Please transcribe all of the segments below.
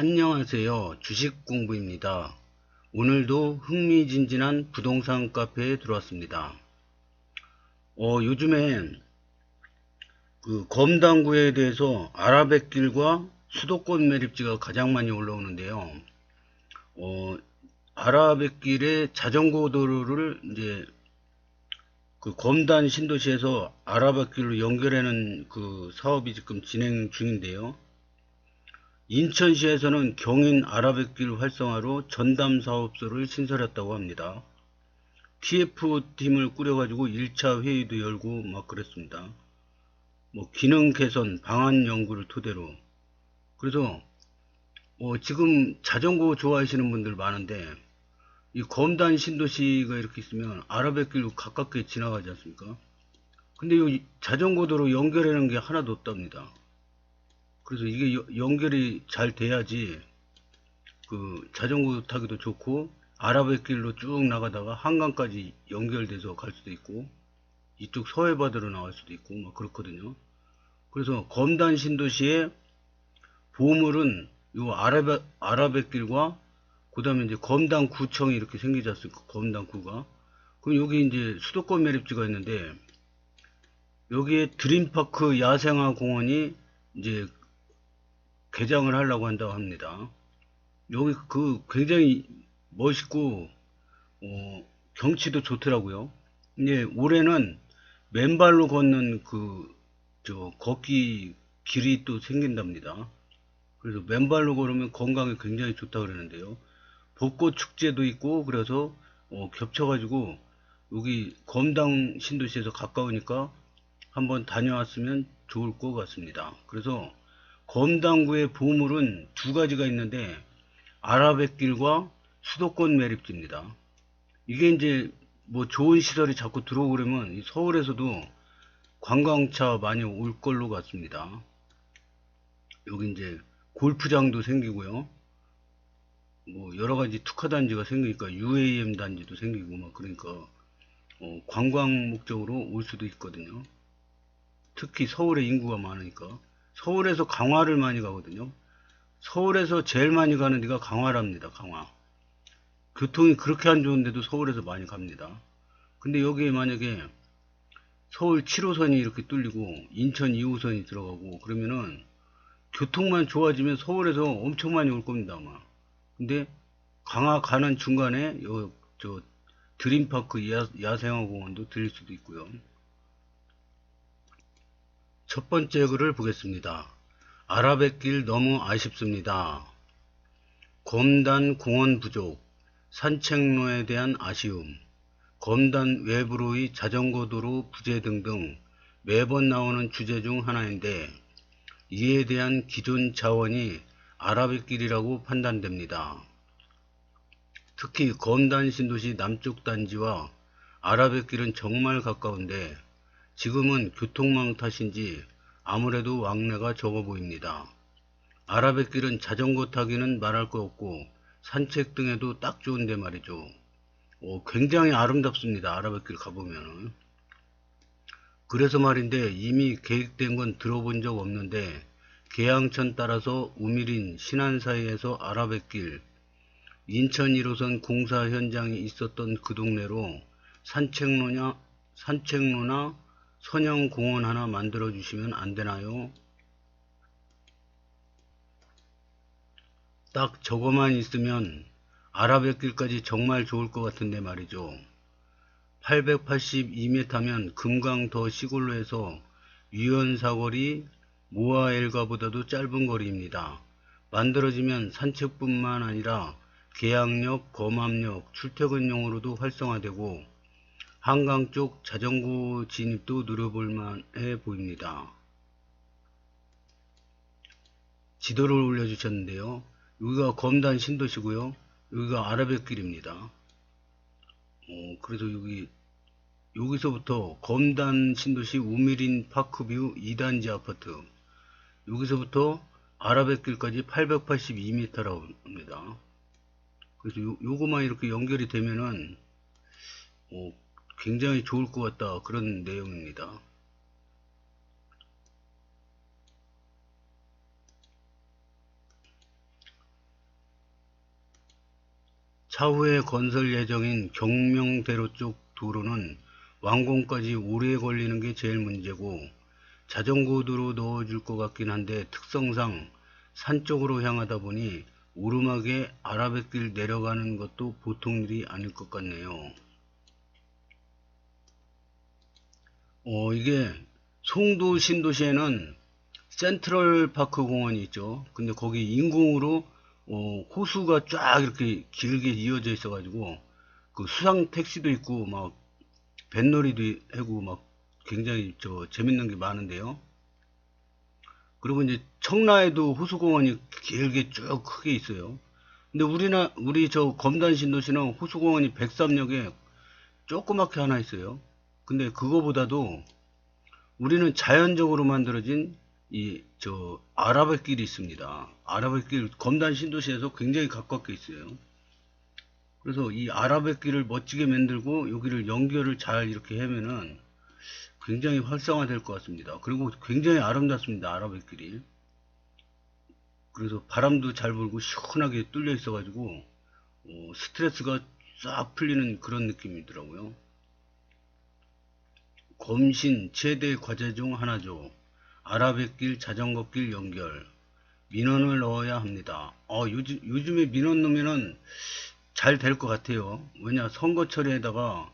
안녕하세요. 주식 공부입니다. 오늘도 흥미진진한 부동산 카페에 들어왔습니다. 어, 요즘엔 그 검당구에 대해서 아라뱃길과 수도권 매립지가 가장 많이 올라오는데요. 어, 아라뱃길의 자전거 도로를 이제 그 검단 신도시에서 아라뱃길로 연결하는 그 사업이 지금 진행 중인데요. 인천시에서는 경인 아라뱃길 활성화로 전담 사업소를 신설했다고 합니다. TF팀을 꾸려가지고 1차 회의도 열고 막 그랬습니다. 뭐 기능 개선, 방안 연구를 토대로. 그래서 어, 지금 자전거 좋아하시는 분들 많은데 이 검단 신도시가 이렇게 있으면 아라뱃길로 가깝게 지나가지 않습니까? 근데 이 자전거 도로 연결하는 게 하나도 없답니다. 그래서 이게 여- 연결이 잘 돼야지 그 자전거 타기도 좋고 아라뱃길로 쭉 나가다가 한강까지 연결돼서 갈 수도 있고 이쪽 서해바다로 나갈 수도 있고 막 그렇거든요. 그래서 검단 신도시의 보물은 요 아라뱃 아라뱃길과 그 다음에 이제 검단 구청이 이렇게 생기지 않습니까? 검단 구가 그럼 여기 이제 수도권 매립지가 있는데 여기에 드림파크 야생화 공원이 이제 개장을 하려고 한다고 합니다. 여기 그 굉장히 멋있고 어, 경치도 좋더라고요. 근데 올해는 맨발로 걷는 그 저 걷기 길이 또 생긴답니다. 그래서 맨발로 걸으면 건강에 굉장히 좋다 그러는데요. 벚꽃 축제도 있고 그래서 어, 겹쳐가지고 여기 검당 신도시에서 가까우니까 한번 다녀왔으면 좋을 것 같습니다. 그래서 검당구의 보물은 두 가지가 있는데 아라뱃길과 수도권 매립지입니다. 이게 이제 뭐 좋은 시설이 자꾸 이 서울에서도 관광차 많이 올 걸로 같습니다. 여기 이제 골프장도 생기고요. 뭐 여러 가지 특화 단지가 생기니까 UAM 단지도 생기고 막 그러니까 어, 관광 목적으로 올 수도 있거든요. 특히 서울에 인구가 많으니까 서울에서 강화를 많이 가거든요. 서울에서 제일 많이 가는 데가 강화랍니다. 강화. 교통이 그렇게 안 좋은데도 서울에서 많이 갑니다. 근데 여기에 만약에 서울 7호선이 이렇게 뚫리고 인천 2호선이 들어가고 그러면은 교통만 좋아지면 서울에서 엄청 많이 올 겁니다 아마. 근데 강화 가는 중간에 요 저 드림파크 야, 야생화공원도 들릴 수도 있고요. 첫 번째 글을 보겠습니다. 아라뱃길 너무 아쉽습니다. 검단 공원 부족, 산책로에 대한 아쉬움, 검단 외부로의 자전거 도로 부재 등등 매번 나오는 주제 중 하나인데 이에 대한 기존 자원이 아라뱃길이라고 판단됩니다. 특히 검단 신도시 남쪽 단지와 아라뱃길은 정말 가까운데 지금은 교통망 탓인지 아무래도 왕래가 적어 보입니다. 아라뱃길은 자전거 타기는 말할 거 없고 산책 등에도 딱 좋은데 말이죠. 어, 굉장히 아름답습니다. 아라뱃길 가보면은. 그래서 말인데 이미 계획된 건 들어본 적 없는데 계양천 따라서 우미린 신안 사이에서 아라뱃길 인천 1호선 공사 현장이 있었던 그 동네로 산책로냐 산책로나 선형 공원 하나 만들어 주시면 안 되나요? 딱 저거만 있으면 아라뱃길까지 정말 좋을 것 같은데 말이죠. 882m면 금강 더 시골로 해서 유연사거리 모아엘가보다도 짧은 거리입니다. 만들어지면 산책뿐만 아니라 계양역, 검암역, 출퇴근용으로도 활성화되고 한강 쪽 자전거 진입도 누려볼 만해 보입니다. 지도를 올려주셨는데요. 여기가 검단 신도시고요. 여기가 아라뱃길입니다. 어, 그래서 여기 여기서부터 검단 신도시 우미린 파크뷰 2단지 아파트 여기서부터 아라뱃길까지 882m라고 합니다. 그래서 요, 요거만 이렇게 연결이 되면은 어, 굉장히 좋을 것 같다 그런 내용입니다. 차후에 건설 예정인 경명대로 쪽 도로는 완공까지 오래 걸리는 게 제일 문제고 자전거 도로 넣어줄 것 같긴 한데 특성상 산 쪽으로 향하다 보니 오르막에 아라뱃길 내려가는 것도 보통 일이 아닐 것 같네요. 어, 이게 송도 신도시에는 센트럴 파크 공원이 있죠. 근데 거기 인공으로 어, 호수가 쫙 이렇게 길게 이어져 있어 가지고 그 수상 택시도 있고 막 뱃놀이도 하고 막 굉장히 저 재밌는 게 많은데요. 그리고 이제 청라에도 호수공원이 길게 쭉 크게 있어요. 근데 우리나 우리 저 검단 신도시는 호수공원이 103역에 조그맣게 하나 있어요. 근데 그거보다도 우리는 자연적으로 만들어진 이 저 아라뱃길이 있습니다. 아라뱃길 검단 신도시에서 굉장히 가깝게 있어요. 그래서 이 아라뱃길을 멋지게 만들고 여기를 연결을 잘 이렇게 하면은 굉장히 활성화될 것 같습니다. 그리고 굉장히 아름답습니다. 아라뱃길이. 그래서 바람도 잘 불고 시원하게 뚫려 있어가지고 어, 스트레스가 싹 풀리는 그런 느낌이더라고요. 검신 최대 과제 중 하나죠. 아라뱃길 자전거길 연결 민원을 넣어야 합니다. 어, 요즘, 요즘에 민원 넣으면은 잘될 것 같아요. 왜냐 선거철에다가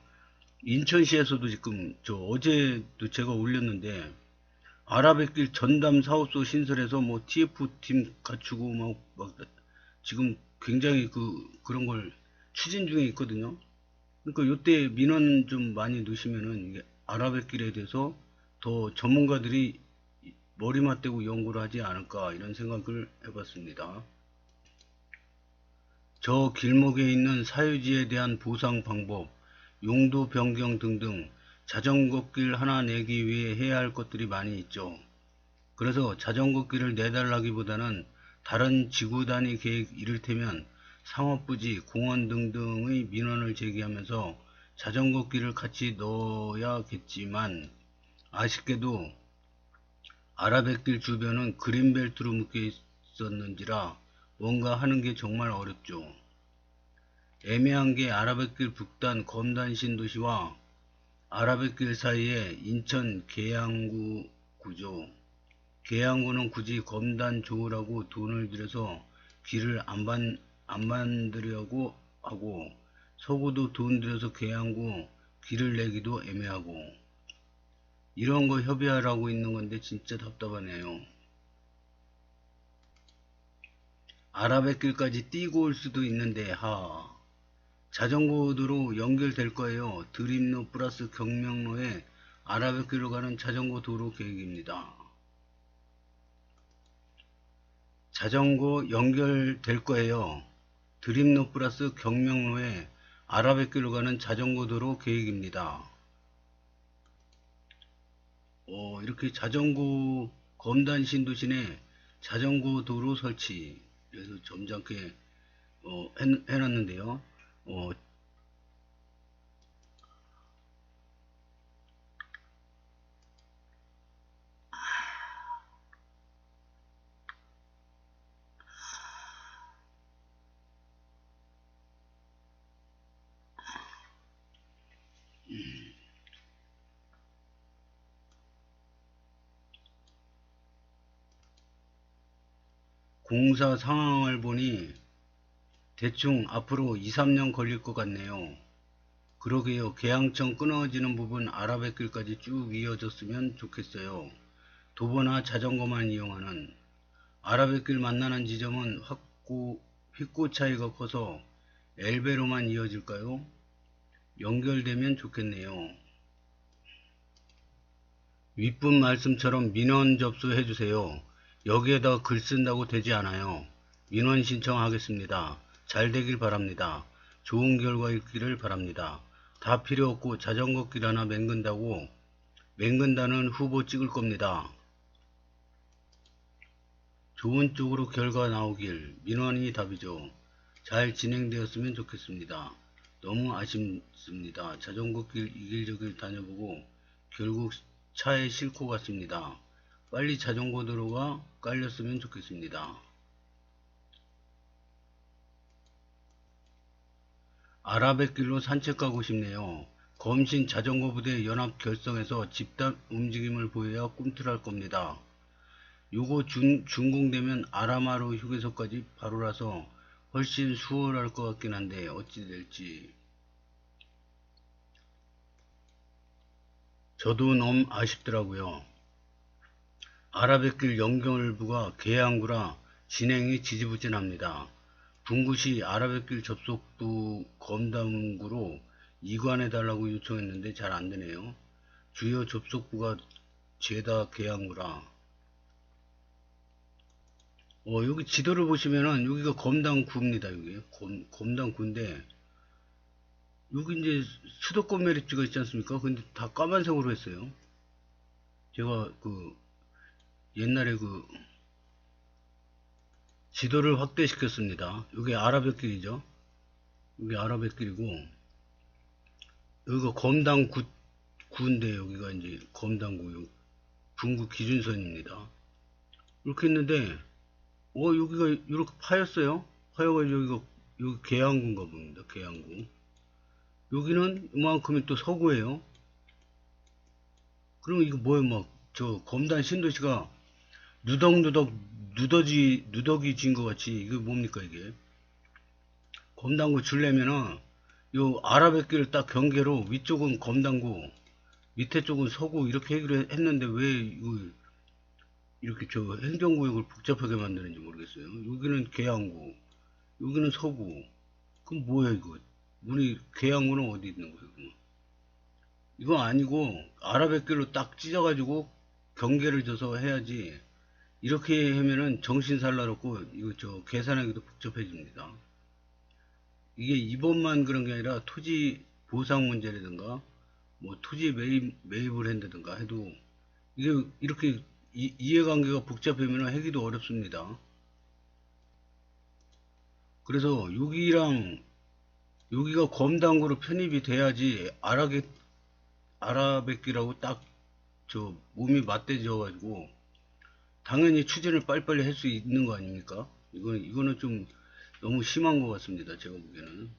인천시에서도 지금 저 어제도 제가 올렸는데 아라뱃길 전담 사업소 신설해서 뭐 TF팀 갖추고 막, 막 지금 굉장히 그 그런 걸 추진 중에 있거든요. 그러니까 요때 민원 좀 많이 넣으시면은 이게 아라뱃길에 대해서 더 전문가들이 머리 맞대고 연구를 하지 않을까 이런 생각을 해봤습니다. 저 길목에 있는 사유지에 대한 보상 방법, 용도 변경 등등 자전거길 하나 내기 위해 해야 할 것들이 많이 있죠. 그래서 자전거길을 내달라기보다는 다른 지구 단위 계획 이를테면 상업부지, 공원 등등의 민원을 제기하면서 자전거 길을 같이 넣어야겠지만 아쉽게도 아라뱃길 주변은 그린벨트로 묶여 있었는지라 뭔가 하는 게 정말 어렵죠. 애매한 게 아라뱃길 북단 검단 신도시와 아라뱃길 사이에 인천 계양구 구죠. 계양구는 굳이 검단 좋으라고 돈을 들여서 길을 안, 반, 안 만들려고 하고 서구도 돈 들여서 계양구 길을 내기도 애매하고 이런 거 협의하라고 있는 건데 진짜 답답하네요. 아라뱃길까지 뛰고 올 수도 있는데 하 자전거도로 연결될 거예요. 드림로 플러스 경명로에 아라뱃길로 가는 자전거 도로 계획입니다. 자전거 연결될 거예요. 드림로 플러스 경명로에 아라뱃길로 가는 자전거 도로 계획입니다. 어, 이렇게 자전거 검단 신도시내 자전거 도로 설치 그래서 점잖게 어, 해, 해놨는데요. 어, 공사 상황을 보니 대충 앞으로 2, 3년 걸릴 것 같네요. 그러게요. 계양청 끊어지는 부분 아라뱃길까지 쭉 이어졌으면 좋겠어요. 도보나 자전거만 이용하는 아라뱃길 만나는 지점은 확고 휙고 차이가 커서 엘베로만 이어질까요? 연결되면 좋겠네요. 윗분 말씀처럼 민원 접수해 주세요. 여기에다 글 쓴다고 되지 않아요. 민원 신청하겠습니다. 잘 되길 바랍니다. 좋은 결과 있기를 바랍니다. 다 필요 없고 자전거 길 하나 맹근다고 맹근다는 후보 찍을 겁니다. 좋은 쪽으로 결과 나오길 민원이 답이죠. 잘 진행되었으면 좋겠습니다. 너무 아쉽습니다. 자전거 길 이길 저길 다녀보고 결국 차에 싣고 갔습니다. 빨리 자전거 도로가 깔렸으면 좋겠습니다. 아라뱃길로 산책 가고 싶네요. 검신 자전거 부대 연합 결성해서 집단 움직임을 보여야 꿈틀할 겁니다. 요거 준, 준공되면 아라마로 휴게소까지 바로라서 훨씬 수월할 것 같긴 한데 어찌 될지 저도 너무 아쉽더라고요. 아라뱃길 연결부가 계양구라 진행이 지지부진합니다. 분구시 아라뱃길 접속부 검담구로 이관해달라고 요청했는데 잘 안되네요. 주요 접속부가 죄다 계양구라 어, 여기 지도를 보시면은 여기가 검당구입니다. 여기 검, 검당구인데 여기 이제 수도권 메리츠가 있지 않습니까? 근데 다 까만색으로 했어요. 제가 그 옛날에 그 지도를 확대시켰습니다. 여기 아라뱃길이죠. 여기 아라뱃길이고 여기가 검당구 구인데 여기가 이제 검당구 분구 기준선입니다. 이렇게 했는데 어 여기가 이렇게 파였어요. 파여가지고 여기가 여기 계양구인가 봅니다. 계양구. 여기는 이만큼이 또 서구예요. 그러면 이거 뭐예요? 막 저 검단 신도시가 누덕누덕 누더지 누더기 진것 같이 이게 뭡니까 이게? 검단구 줄려면은 요 아라뱃길을 딱 경계로 위쪽은 검단구 밑에 쪽은 서구 이렇게 얘기를 했는데 왜 이거 이렇게 저 행정구역을 복잡하게 만드는지 모르겠어요. 여기는 계양구, 여기는 서구. 그럼 뭐야 이거? 우리 계양구는 어디 있는 거예요? 그럼? 이거 아니고 아라뱃길로 딱 찢어가지고 경계를 져서 해야지. 이렇게 하면은 정신 살라놓고 이거 저 계산하기도 복잡해집니다. 이게 이번만 그런 게 아니라 토지 보상 문제라든가 뭐 토지 매입 매입을 한다든가 해도 이게 이렇게 이, 이해관계가 복잡하면 하기도 어렵습니다. 그래서 여기랑 여기가 검당구로 편입이 돼야지 아라게 아라뱃기라고 딱 저 몸이 맞대져 가지고 당연히 추진을 빨리빨리 할 수 있는 거 아닙니까? 이거는 이거는 좀 너무 심한 것 같습니다. 제가 보기에는.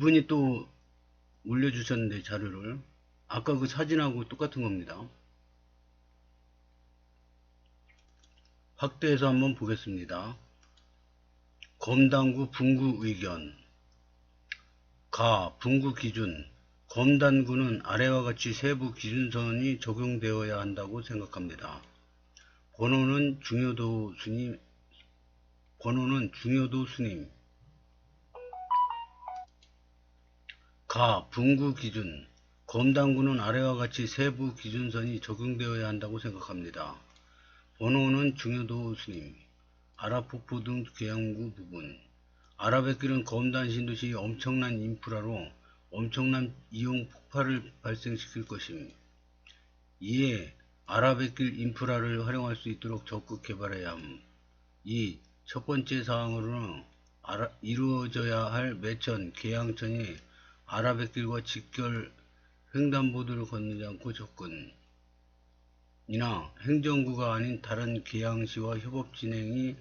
이분이 또 올려주셨는데 자료를 아까 그 사진하고 똑같은 겁니다. 확대해서 한번 보겠습니다. 검단구 분구 의견 가 분구 기준 검단구는 아래와 같이 세부 기준선이 적용되어야 한다고 생각합니다. 번호는 중요도 스님 번호는 중요도 스님 가 분구 기준 검단구는 아래와 같이 세부 기준선이 적용되어야 한다고 생각합니다. 번호는 중요도 스님 아라폭포 등 계양구 부분 아라뱃길은 검단 신도시 엄청난 인프라로 엄청난 이용 폭발을 발생시킬 것임. 이에 아라뱃길 인프라를 활용할 수 있도록 적극 개발해야 함. 이 첫 번째 사항으로는 이루어져야 할 매천, 계양천이 아라뱃길과 직결 횡단보도를 건너지 않고 접근 이나 행정구가 아닌 다른 계양시와 협업 진행이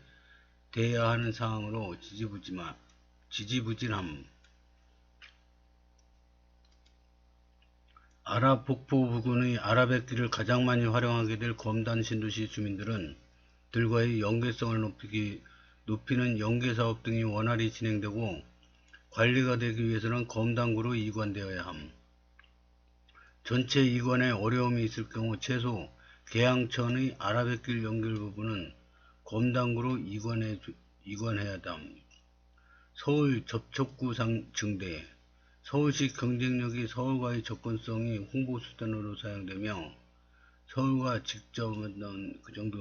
돼야 하는 사항으로 지지부지마, 지지부진함. 아랍 북부 부근의 아라뱃길을 가장 많이 활용하게 될 검단 신도시 주민들은 들과의 연계성을 높이기, 높이는 연계사업 등이 원활히 진행되고 관리가 되기 위해서는 검단구로 이관되어야 함. 전체 이관에 어려움이 있을 경우 최소 계양천의 아라뱃길 연결 부분은 검단구로 이관해, 이관해야 함. 서울 접촉구 상 증대 서울시 경쟁력이 서울과의 접근성이 홍보수단으로 사용되며 서울과 직접 그 정도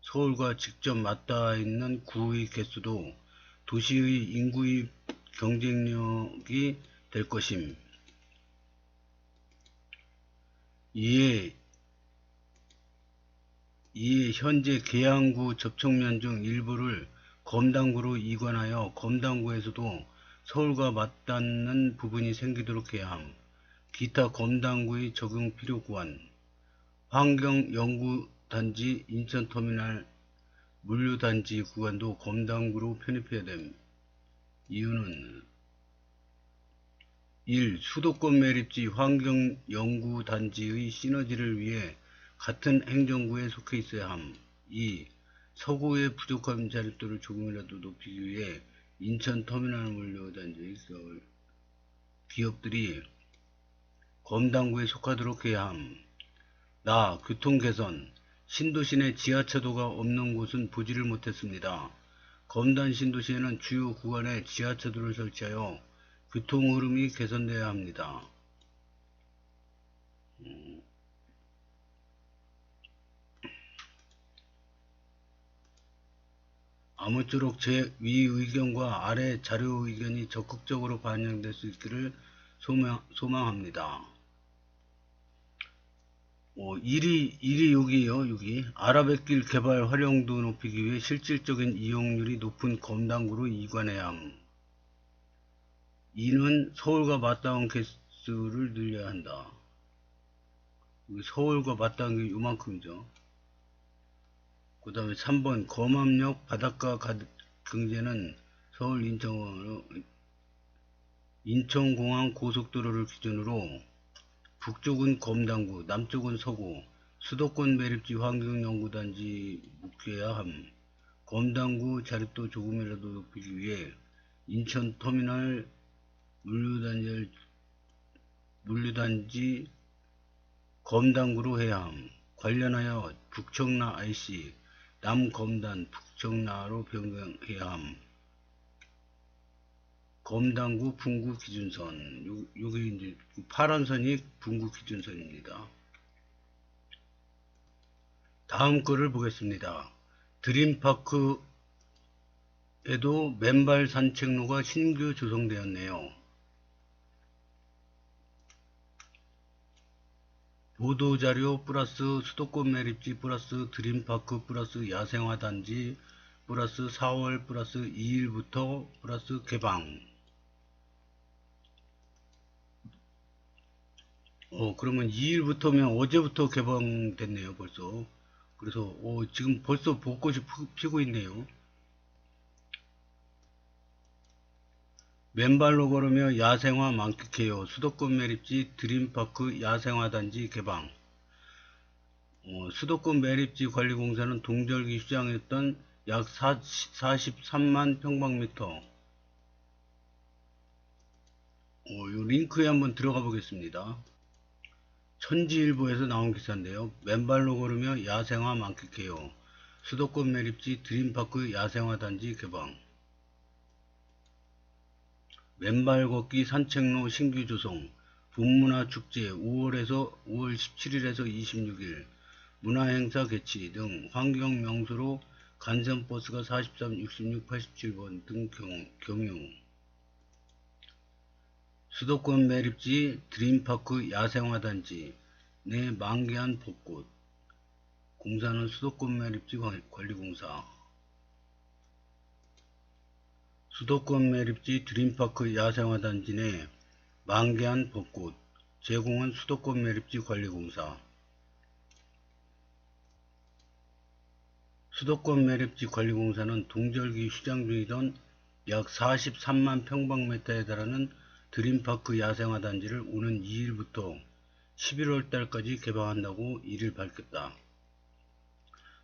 서울과 직접 맞닿아 있는 구의 개수도 도시의 인구의 경쟁력이 될 것임. 이에 이에 현재 계양구 접촉면 중 일부를 검당구로 이관하여 검당구에서도 서울과 맞닿는 부분이 생기도록 해야 함. 기타 검당구의 적용 필요 구간 환경연구단지 인천터미널 물류단지 구간도 검당구로 편입해야 됨. 이유는 1. 수도권 매립지 환경연구단지의 시너지를 위해 같은 행정구에 속해 있어야 함. 2. 서구의 부족한 자립도를 조금이라도 높이기 위해 인천 터미널 물류단지의 서울 기업들이 검당구에 속하도록 해야 함. 나 교통 개선 신도시 내 지하차도가 없는 곳은 보지를 못했습니다. 검단 신도시에는 주요 구간에 지하차도를 설치하여 교통 흐름이 개선되어야 합니다. 음. 아무쪼록 제 위 의견과 아래 자료 의견이 적극적으로 반영될 수 있기를 소망, 소망합니다. 어, 1위, 1위 여기에요, 여기. 아라뱃길 개발 활용도 높이기 위해 실질적인 이용률이 높은 검당구로 이관해야 함. 2는 서울과 맞닿은 개수를 늘려야 한다. 서울과 맞닿은 게 요만큼이죠. 그 다음에 3번 검암역 바닷가 가- 경제는 서울 인천 인천공항 고속도로를 기준으로 북쪽은 검당구, 남쪽은 서구, 수도권 매립지 환경연구단지 묶여야 함. 검당구 자립도 조금이라도 높이기 위해 인천 터미널 물류단지, 물류단지 검당구로 해야 함. 관련하여 북청라 IC, 남검단 북청라로 변경해야 함. 검당구 분구 기준선 요, 요게 이제 파란 선이 분구 기준선입니다. 다음 거를 보겠습니다. 드림파크에도 맨발 산책로가 신규 조성되었네요. 보도자료 플러스 수도권 매립지 플러스 드림파크 플러스 야생화단지 플러스 4월 플러스 2일부터 플러스 개방 어 그러면 2일부터면 어제부터 개방됐네요 벌써 그래서 어, 지금 벌써 벚꽃이 피- 피고 있네요 맨발로 걸으며 야생화 만끽해요. 수도권 매립지 드림파크 야생화단지 개방. 어, 수도권 매립지 관리공사는 동절기 휴장했던 약 43만 평방미터. 어, 요 링크에 한번 들어가 보겠습니다. 천지일보에서 나온 기사인데요. 맨발로 걸으며 야생화 만끽해요. 수도권 매립지 드림파크 야생화 단지 개방. 맨발 걷기 산책로 신규 조성, 봄문화축제 5월에서 5월 17일에서 26일, 문화행사 개최 등 환경명소로 간선버스가 43, 66, 87번 등 경, 경유. 수도권 매립지 드림파크 야생화단지 내 만개한 벚꽃. 공사는 수도권 매립지 관- 관리공사. 수도권 매립지 드림파크 야생화단지 내 만개한 벚꽃 제공은 수도권 매립지 관리공사 수도권 매립지 관리공사는 동절기 휴장 중이던 약 43만 평방미터에 달하는 드림파크 야생화단지를 오는 2일부터 11월 달까지 개방한다고 이를 밝혔다.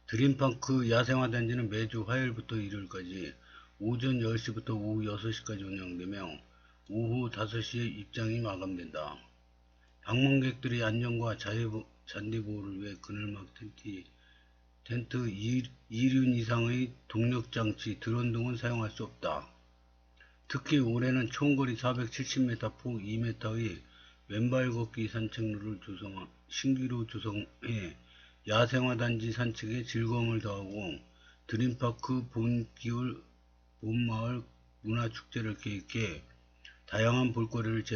드림파크 야생화단지는 매주 화요일부터 일요일까지 오전 10시부터 오후 6시까지 운영되며 오후 5시에 입장이 마감된다. 방문객들의 안전과 자유, 잔디보호를 위해 그늘막 텐트, 텐트 2륜 이상의 동력장치, 드론 등은 사용할 수 없다. 특히 올해는 총거리 470m, 폭 2m의 왼발 걷기 산책로를 조성, 신기로 조성해 야생화단지 산책에 즐거움을 더하고 드림파크 봄기울 봄마을 문화축제를 계획해 다양한 볼거리를 제